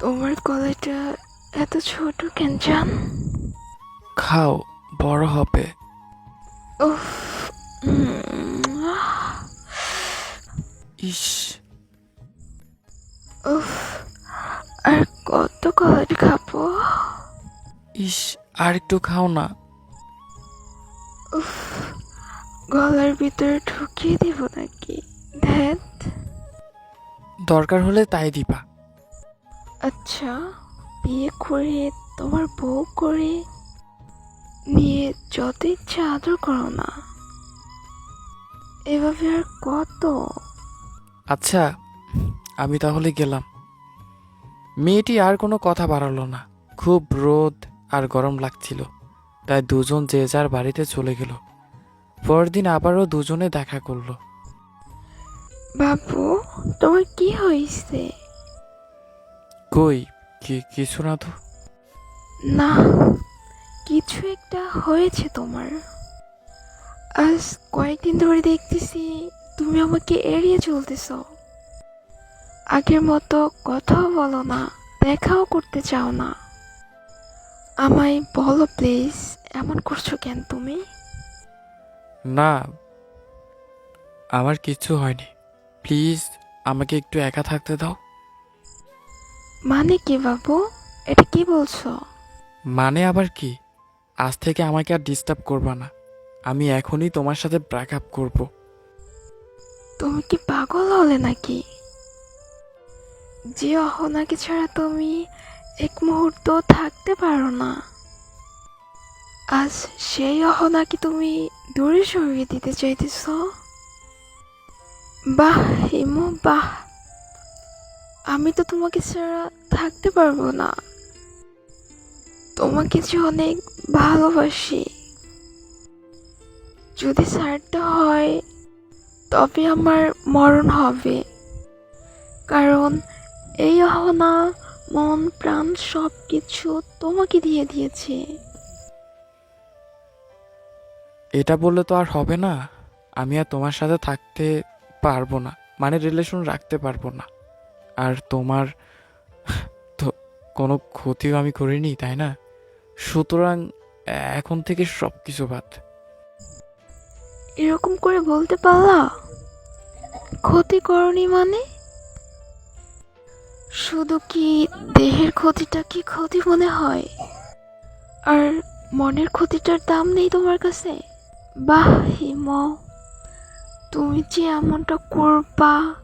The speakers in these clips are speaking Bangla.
তোমার গলাটা এত ছোট কেন জান? খাও বড় হবে। উফ উম, ইস। উফ আর কত কলার খাব? ইস আর একটু খাও না। উফ গলার ভিতরে ঢুকিয়ে দিব নাকি? ধ্যাত। দরকার হলে তাই দিবা। আচ্ছা বিয়ে করে তোমার বউ করে নিয়ে যত ইচ্ছা আদর করো না এভাবে আর কত? আচ্ছা আমি তাহলে গেলাম। মেয়েটি আর কোনো কথা বাড়ালো না। খুব রোদ আর গরম লাগছিল তাই দুজন যে যার বাড়িতে চলে গেল। পরদিন আবারও দুজনে দেখা করল। বাবু তোমার কি হয়েছে? কই? কি কিছু না তো। না কিছু একটা হয়েছে তোমার। আজ কয়েকদিন ধরে দেখতেছি তুমি আমাকে এড়িয়ে চলতেছ। আগের মতো কথাও বলো না দেখাও করতে চাও না। আমায় বলো প্লিজ এমন করছ কেন তুমি? না আমার কিছু হয়নি। প্লিজ আমাকে একটু একা থাকতে দাও। মানে কি বাবু? এটা কি বলছো? মানে আবার কি? আজ থেকে আমাকে আর ডিস্টার্ব করবা না। আমি এখনই তোমার সাথে ব্রেক আপ করব। তুমি কি পাগল হলে নাকি? যে অহনাকে ছাড়া তুমি এক মুহূর্ত থাকতে পারো না। আজ সেই অহনাকে তুমি দূরে সরিয়ে দিতে চাইতেছ? বাহ হিমু বাহ। আমি তো তোমাকে ছাড়া থাকতে পারব না। তোমাকে যে অনেক ভালোবাসি। যদি ছাড়তে হয়, তবে আমার মরণ হবে। কারণ এই অহনা মন, প্রাণ সব কিছু তোমাকে দিয়ে দিয়েছে। এটা বললে তো আর হবে না। আমি আর তোমার সাথে থাকতে পারব না। মানে রিলেশন রাখতে পারব না। আর তোমার তো কোনো ক্ষতিও আমি করিনি, তাই না? সুতরাং এখন থেকে সব কিছু বাদ। এরকম করে বলতে পারলা? ক্ষতি করনি মানে? শুধু কি দেহের ক্ষতিটা কি ক্ষতি মনে হয়? আর মনের ক্ষতিটার দাম নেই তোমার কাছে? বাহ, হিম। তুমি যে এমনটা করবা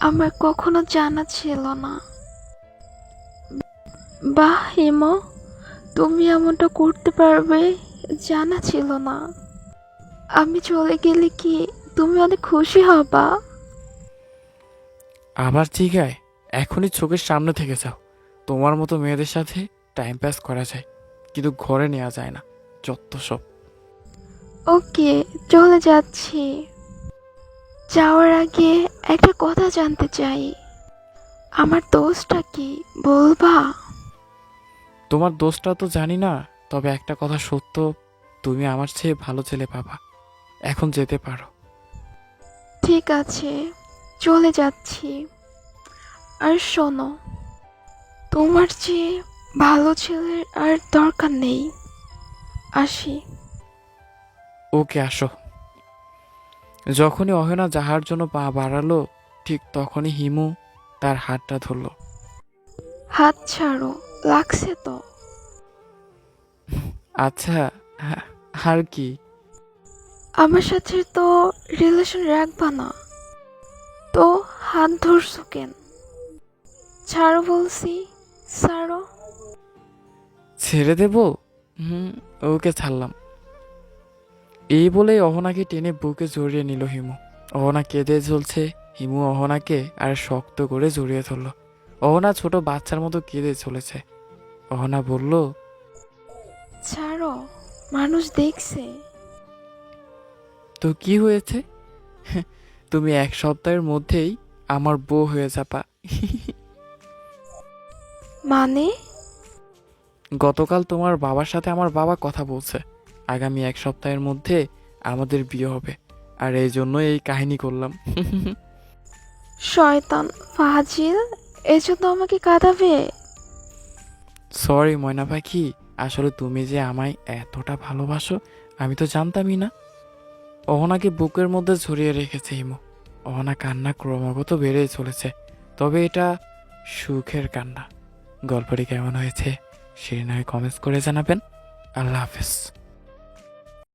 আমার কখনো জানা ছিল না। বাহ হিম তুমি এমনটা করতে পারবে জানা ছিল না। আমি চলে গেলে কি তুমি অনেক খুশি হবা? আমার জায়গায় এখনই চোখের সামনে থেকে যাও। তোমার মতো মেয়েদের সাথে টাইম পাস করা যায় কিন্তু ঘরে নেওয়া যায় না যত সব। ওকে চলে যাচ্ছি। যাওয়ার আগে একটা কথা জানতে চাই। আমার দোষটা কি বলবা? তোমার দোষটা তো জানি না তবে একটা কথা সত্য তুমি আমার চেয়ে ভালো ছেলে পাবা। এখন যেতে পারো। ঠিক আছে চলে যাচ্ছি। আর শোনো তোমার চেয়ে ভালো ছেলের আর দরকার নেই। আসি। ওকে আসো। যখনই অহেনা যাহার জন্য পা বাড়ালো ঠিক তখনই হিমু তার হাতটা ধরলো। হাত ছাড়ো লাগছে তো। আচ্ছা আর কি? আমার সাথে তো রিলেশন রাখবা না। তো হাত ধরছো কেন? ছাড়ো বলছি ছাড়ো। ছেড়ে দেব? হুম ওকে ছাড়লাম। এই বলেই অহনাকে টেনে বুকে জড়িয়ে নিল হিমু। অহনা কেঁদে চলছে হিমু অহনাকে আর শক্ত করে জড়িয়ে ধরল। অহনা ছোট বাচ্চার মতো কেঁদে চলেছে। অহনা বলল ছাড়ো মানুষ দেখছে। তো কি হয়েছে? তুমি এক সপ্তাহের মধ্যেই আমার বউ হয়ে যাবা। মানে? গতকাল তোমার বাবার সাথে আমার বাবা কথা বলছে। আগামী এক সপ্তাহের মধ্যে আমাদের বিয়ে হবে। আর এই জন্য এই কাহিনী করলাম। শয়তান ফাজিল এজন্য আমাকে কাঁদাবে? সরি ময়না পাখি আসলে তুমি যে আমায় এতটা ভালোবাসো আমি তো জানতামই না। অহনাকে বুকের মধ্যে ঝরিয়ে রেখেছে হিমু অহনা কান্না ক্রমাগত বেড়েই চলেছে। তবে এটা সুখের কান্না। গল্পটি কেমন হয়েছে সেই নয় কমেন্টস করে জানাবেন। আল্লাহ হাফেজ।